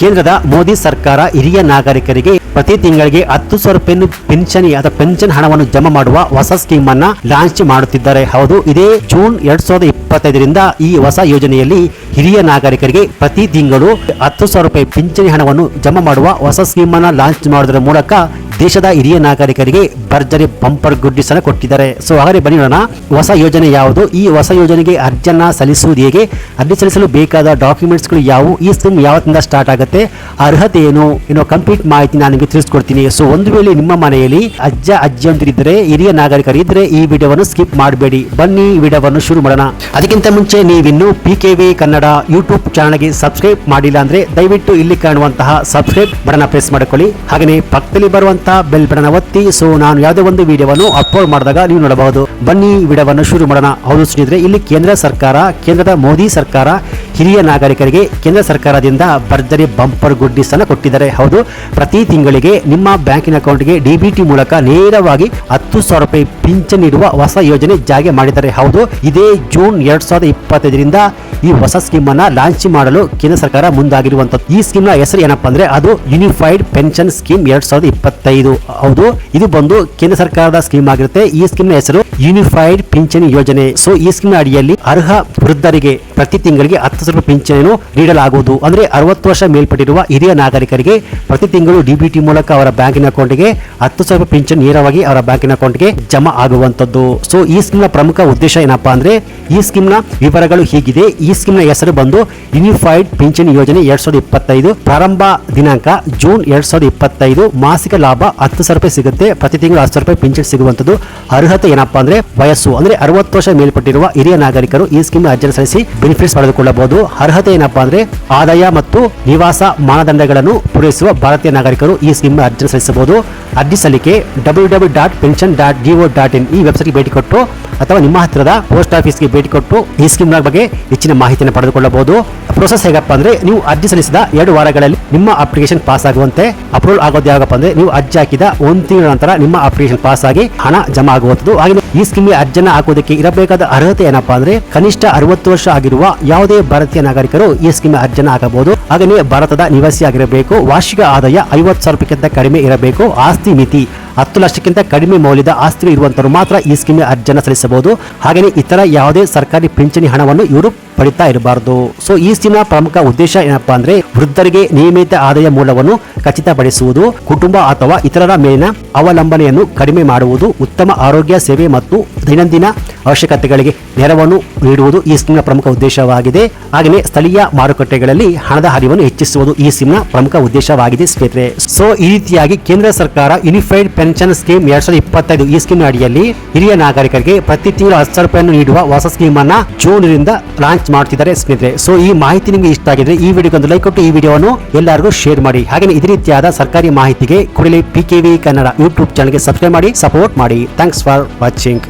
ಕೇಂದ್ರದ ಮೋದಿ ಸರ್ಕಾರ ಹಿರಿಯ ನಾಗರಿಕರಿಗೆ ಪ್ರತಿ ತಿಂಗಳಿಗೆ ಹತ್ತು ಸಾವಿರ ರೂಪಾಯಿ ಪಿಂಚಣಿ ಅಥವಾ ಪೆನ್ಷನ್ ಹಣವನ್ನು ಜಮಾ ಮಾಡುವ ಹೊಸ ಸ್ಕೀಮ್ ಅನ್ನ ಲಾಂಚ್ ಮಾಡುತ್ತಿದ್ದಾರೆ. ಹೌದು, ಇದೇ ಜೂನ್ ಎರಡ್ ಸಾವಿರದ ಇಪ್ಪತ್ತೈದರಿಂದ ಈ ಹೊಸ ಯೋಜನೆಯಲ್ಲಿ ಹಿರಿಯ ನಾಗರಿಕರಿಗೆ ಪ್ರತಿ ತಿಂಗಳು ಹತ್ತು ಸಾವಿರ ರೂಪಾಯಿ ಪಿಂಚಣಿ ಹಣವನ್ನು ಜಮಾ ಮಾಡುವ ಹೊಸ ಸ್ಕೀಮ್ ಅನ್ನ ಲಾಂಚ್ ಮಾಡೋದರ ಮೂಲಕ ದೇಶದ ಹಿರಿಯ ನಾಗರಿಕರಿಗೆ ಭರ್ಜರಿ ಬಂಪರ್ ಸಲ ಕೊಟ್ಟಿದ್ದಾರೆ. ಸೊ ಹಾಗೆ ಬನ್ನಿ ನೋಡೋಣ, ಹೊಸ ಯೋಜನೆ ಯಾವುದು? ಈ ಹೊಸ ಯೋಜನೆಗೆ ಅರ್ಜಿಯನ್ನು ಸಲ್ಲಿಸುವುದು ಹೇಗೆ? ಅರ್ಜಿ ಸಲ್ಲಿಸಲು ಬೇಕಾದ ಡಾಕ್ಯುಮೆಂಟ್ಸ್ಗಳು ಯಾವುವು? ಈ ಸ್ಕೀಮ್ ಯಾವತ್ತಿಂದ ಸ್ಟಾರ್ಟ್ ಆಗುತ್ತೆ? ಅರ್ಹತೆ ಏನು? ಏನೋ ಕಂಪ್ಲೀಟ್ ಮಾಹಿತಿ ನಾನು ನಿಮಗೆ ತಿಳಿಸ್ಕೊಡ್ತೀನಿ. ಸೊ, ಒಂದು ವೇಳೆ ನಿಮ್ಮ ಮನೆಯಲ್ಲಿ ಅಜ್ಜ, ಅಜ್ಜಿಯಂದಿರಿದ್ದರೆ, ಹಿರಿಯ ನಾಗರಿಕರಿದ್ದರೆ ಈ ವಿಡಿಯೋವನ್ನು ಸ್ಕಿಪ್ ಮಾಡಬೇಡಿ. ಬನ್ನಿ ವಿಡಿಯೋವನ್ನು ಶುರು ಮಾಡೋಣ. ಅದಕ್ಕಿಂತ ಮುಂಚೆ ನೀವಿನ್ನು P K V Kannada YouTube ಚಾನಲ್ಗೆ ಸಬ್ಸ್ಕ್ರೈಬ್ ಮಾಡಿಲ್ಲ ಅಂದ್ರೆ ದಯವಿಟ್ಟು ಇಲ್ಲಿ ಕಾಣುವಂತಹ ಸಬ್ಸ್ಕ್ರೈಬ್ ಬಟನ್ ಪ್ರೆಸ್ ಮಾಡಿಕೊಳ್ಳಿ. ಹಾಗೆಯೇ ಪಕ್ಕದಲ್ಲಿ ಬರುವಂತಹ ಬೆಲ್ ಬಟನ್ ಒತ್ತಿ. ಸೊ ನಾನು ಯಾವುದೇ ಒಂದು ವಿಡಿಯೋವನ್ನು ಅಪ್ಲೋಡ್ ಮಾಡಿದಾಗ ನೀವು ನೋಡಬಹುದು. ಬನ್ನಿ, ವಿಡಿಯೋವನ್ನು ಶುರು ಮಾಡೋಣ. ಹೌದು ಸ್ನೇಹಿತರೆ, ಇಲ್ಲಿ ಕೇಂದ್ರ ಸರ್ಕಾರ, ಕೇಂದ್ರದ ಮೋದಿ ಸರ್ಕಾರ, ಹಿರಿಯ ನಾಗರಿಕರಿಗೆ ಕೇಂದ್ರ ಸರ್ಕಾರದಿಂದ ಭರ್ಜರಿ ಬಂಪರ್ ಗುಡ್ಡಿಸ್ ಅನ್ನು ಕೊಟ್ಟಿದ್ದಾರೆ. ಹೌದು, ಪ್ರತಿ ತಿಂಗಳಿಗೆ ನಿಮ್ಮ ಬ್ಯಾಂಕಿನ ಅಕೌಂಟ್ಗೆ ಡಿಬಿಟಿ ಮೂಲಕ ನೇರವಾಗಿ ಹತ್ತು ಸಾವಿರ ರೂಪಾಯಿ ಪಿಂಚಣಿ ನೀಡುವ ಹೊಸ ಯೋಜನೆ ಜಾರಿಗೆ ಮಾಡಿದ್ದಾರೆ. ಹೌದು, ಇದೇ ಜೂನ್ ಎರಡ್ ಸಾವಿರದ ಇಪ್ಪತ್ತೈದರಿಂದ ಈ ಹೊಸ ಸ್ಕೀಮ್ ಅನ್ನ ಲಾಂಚ್ ಮಾಡಲು ಕೇಂದ್ರ ಸರ್ಕಾರ ಮುಂದಾಗಿರುವಂತ ಈ ಸ್ಕೀಮ್ನ ಹೆಸರು ಏನಪ್ಪಾ ಅಂದ್ರೆ ಅದು ಯೂನಿಫೈಡ್ ಪೆನ್ಷನ್ ಸ್ಕೀಮ್ ಎರಡ್ ಸಾವಿರದ ಇಪ್ಪತ್ತೈದು. ಹೌದು. ಇದು ಬಂದು ಕೇಂದ್ರ ಸರ್ಕಾರದ ಸ್ಕೀಮ್ ಆಗಿರುತ್ತೆ. ಈ ಸ್ಕೀಮ್ನ ಹೆಸರು ಯೂನಿಫೈಡ್ ಪಿಂಚಣಿ ಯೋಜನೆ. ಸೊ ಈ ಸ್ಕೀಮ್ ಅಡಿಯಲ್ಲಿ ಅರ್ಹ ವೃದ್ಧರಿಗೆ ಪ್ರತಿ ತಿಂಗಳಿಗೆ ಹತ್ತು ಸಾವಿರ ಪಿಂಚಣಿಯನ್ನು ನೀಡಲಾಗುವುದು. ಅಂದ್ರೆ ಅರವತ್ತು ವರ್ಷ ಮೇಲ್ಪಟ್ಟಿರುವ ಹಿರಿಯ ನಾಗರಿಕರಿಗೆ ಪ್ರತಿ ತಿಂಗಳು ಡಿಬಿಟಿ ಮೂಲಕ ಅವರ ಬ್ಯಾಂಕಿನ ಅಕೌಂಟ್ಗೆ ಹತ್ತು ಸಾವಿರ ಪಿಂಚಣಿ ನೇರವಾಗಿ ಅವರ ಬ್ಯಾಂಕಿನ ಅಕೌಂಟ್ಗೆ ಜಮಾ ಆಗುವಂತದ್ದು ಸೊ ಈ ಸ್ಕೀಮ್ನ ಪ್ರಮುಖ ಉದ್ದೇಶ ಏನಪ್ಪಾ ಅಂದ್ರೆ ಈ ಸ್ಕೀಮ್ನ ವಿವರಗಳು ಹೀಗಿದೆ. ಈ ಸ್ಕೀಮ್ನ ಹೆಸರು ಬಂದು ಯೂನಿಫೈಡ್ ಪಿಂಚಣಿ ಯೋಜನೆ ಎರಡ್ ಸಾವಿರದ ಇಪ್ಪತ್ತೈದು. ಪ್ರಾರಂಭ ದಿನಾಂಕ ಜೂನ್ ಎರಡ್ ಸಾವಿರದ ಇಪ್ಪತ್ತೈದು. ಮಾಸಿಕ ಲಾಭ ಹತ್ತು ಸಾವಿರ ರೂಪಾಯಿ ಸಿಗುತ್ತೆ. ಪ್ರತಿ ತಿಂಗಳು ಹತ್ತು ಸಾವಿರ ರೂಪಾಯಿ ಪಿಂಚಣಿ ಸಿಗುವಂತದ್ದು ಅರ್ಹತೆ ಏನಪ್ಪಾ ಅಂದ್ರೆ ವಯಸ್ಸು, ಅಂದ್ರೆ ಅರವತ್ತು ವರ್ಷ ಮೇಲ್ಪಟ್ಟಿರುವ ಹಿರಿಯ ನಾಗರಿಕರು ಈ ಸ್ಕೀಮ್ ಅರ್ಜಿ ಸಲ್ಲಿಸಿ ಬೆನಿಫಿಟ್ಸ್ ಪಡೆದುಕೊಳ್ಳಬಹುದು. ಅರ್ಹತೆ ಏನಪ್ಪಾ ಅಂದ್ರೆ ಆದಾಯ ಮತ್ತು ನಿವಾಸ ಮಾನದಂಡಗಳನ್ನು ಪೂರೈಸುವ ಭಾರತೀಯ ನಾಗರಿಕರು ಈ ಸ್ಕೀಮ್ ಅರ್ಜಿ ಸಲ್ಲಿಸಬಹುದು. ಅರ್ಜಿ ಸಲ್ಲಿಕೆ W W dot pension dot G O dot in ಈ ವೆಬ್ಸೈಟ್ಗೆ ಭೇಟಿ ಕೊಟ್ಟು ಅಥವಾ ನಿಮ್ಮ ಹತ್ತಿರದ ಪೋಸ್ಟ್ ಆಫೀಸ್ಗೆ ಭೇಟಿ ಕೊಟ್ಟು ಈ ಸ್ಕೀಮ್ ಬಗ್ಗೆ ಹೆಚ್ಚಿನ ಮಾಹಿತಿಯನ್ನು ಪಡೆದುಕೊಳ್ಳಬಹುದು. ಪ್ರೊಸೆಸ್ ಹೇಗಪ್ಪ ಅಂದ್ರೆ ನೀವು ಅರ್ಜಿ ಸಲ್ಲಿಸಿದ ಎರಡು ವಾರಗಳಲ್ಲಿ ನಿಮ್ಮ ಅಪ್ಲಿಕೇಶನ್ ಪಾಸ್ ಆಗುವಂತೆ ಅಪ್ರೂವಲ್ ಆಗೋದು ಯಾವಾಗಪ್ಪ ಅಂದ್ರೆ ನೀವು ಅರ್ಜಿ ಹಾಕಿದ ಒಂದು ತಿಂಗಳ ನಂತರ ನಿಮ್ಮ ಅಪ್ಲಿಕೇಶನ್ ಪಾಸ್ ಆಗಿ ಹಣ ಜಮಾ ಆಗುವಂಥದ್ದು. ಹಾಗೆ ಈ ಸ್ಕೀಮ್ಗೆ ಅರ್ಜನ ಹಾಕೋದಕ್ಕೆ ಇರಬೇಕಾದ ಅರ್ಹತೆ ಏನಪ್ಪಾ ಅಂದ್ರೆ ಕನಿಷ್ಠ ಅರವತ್ತು ವರ್ಷ ಆಗಿರುವ ಯಾವುದೇ ಭಾರತೀಯ ನಾಗರಿಕರು ಈ ಸ್ಕೀಮ್ ಅರ್ಜನ ಹಾಕಬಹುದು. ಹಾಗೆಯೇ ಭಾರತದ ನಿವಾಸಿ ಆಗಿರಬೇಕು, ವಾರ್ಷಿಕ ಆದಾಯ ಐವತ್ತು ಸಾವಿರ ರೂಪಾಯಿಗಿಂತ ಕಡಿಮೆ ಇರಬೇಕು, ಆಸ್ತಿ ಮಿತಿ ಹತ್ತು ಲಕ್ಷಕ್ಕಿಂತ ಕಡಿಮೆ ಮೌಲ್ಯದ ಆಸ್ತಿ ಇರುವಂತವರು ಮಾತ್ರ ಈ ಸ್ಕೀಮ್ ಅರ್ಜನ ಸಲ್ಲಿಸಬಹುದು. ಹಾಗೆಯೇ ಇತರ ಯಾವುದೇ ಸರ್ಕಾರಿ ಪಿಂಚಣಿ ಹಣವನ್ನು ಇವರು ಪಡಿತಾ ಇರಬಾರದು. ಸೊ ಈ ಸ್ಕೀಮ್ನ ಪ್ರಮುಖ ಉದ್ದೇಶ ಏನಪ್ಪಾ ಅಂದ್ರೆ ವೃದ್ಧರಿಗೆ ನಿಯಮಿತ ಆದಾಯ ಮೂಲವನ್ನು ಖಚಿತಪಡಿಸುವುದು, ಕುಟುಂಬ ಅಥವಾ ಇತರರ ಮೇಲಿನ ಅವಲಂಬನೆಯನ್ನು ಕಡಿಮೆ ಮಾಡುವುದು, ಉತ್ತಮ ಆರೋಗ್ಯ, ಸೇವೆ ಮತ್ತು ದೈನಂದಿನ ಅವಶ್ಯಕತೆಗಳಿಗೆ ನೆರವನ್ನು ನೀಡುವುದು ಈ ಸ್ಕೀಮ್ನ ಪ್ರಮುಖ ಉದ್ದೇಶವಾಗಿದೆ. ಹಾಗೆಯೇ ಸ್ಥಳೀಯ ಮಾರುಕಟ್ಟೆಗಳಲ್ಲಿ ಹಣದ ಹರಿವನ್ನು ಹೆಚ್ಚಿಸುವುದು ಈ ಸ್ಕೀಮ್ನ ಪ್ರಮುಖ ಉದ್ದೇಶವಾಗಿದೆ ಸ್ನೇಹಿತರೆ. ಸೊ ಈ ರೀತಿಯಾಗಿ ಕೇಂದ್ರ ಸರ್ಕಾರ ಯುನಿಫೈಡ್ ಪೆನ್ಷನ್ ಸ್ಕೀಮ್ ಎರಡ್ ಸಾವಿರದ ಇಪ್ಪತ್ತೈದು ಈ ಸ್ಕೀಮ್ ಅಡಿಯಲ್ಲಿ ಹಿರಿಯ ನಾಗರಿಕರಿಗೆ ಪ್ರತಿ ತಿಂಗಳು ಹತ್ತು ಸಾವಿರ ರೂಪಾಯಿಯನ್ನು ನೀಡುವ ಹೊಸ ಸ್ಕೀಮ್ ಅನ್ನ ಜೂನ್ ರಿಂದ ಲಾಂಚ್ ಮಾಡ್ತಿದ್ದಾರೆ ಸ್ನೇಹಿತರೆ. ಸೊ ಈ ಮಾಹಿತಿ ನಿಮಗೆ ಇಷ್ಟ ಆಗಿದ್ರೆ ಈ ವಿಡಿಯೋಗೆ ಒಂದು ಲೈಕ್ ಕೊಟ್ಟು ಈ ವಿಡಿಯೋವನ್ನು ಎಲ್ಲರಿಗೂ ಶೇರ್ ಮಾಡಿ. ಹಾಗೆ ಇದೇ ರೀತಿಯಾದ ಸರ್ಕಾರಿ ಮಾಹಿತಿಗೆ ಕೂಡಲೇ P K V Kannada YouTube ಚಾನಲ್ಗೆ ಸಬ್ಸ್ಕ್ರೈಬ್ ಮಾಡಿ ಸಪೋರ್ಟ್ ಮಾಡಿ. Thanks for watching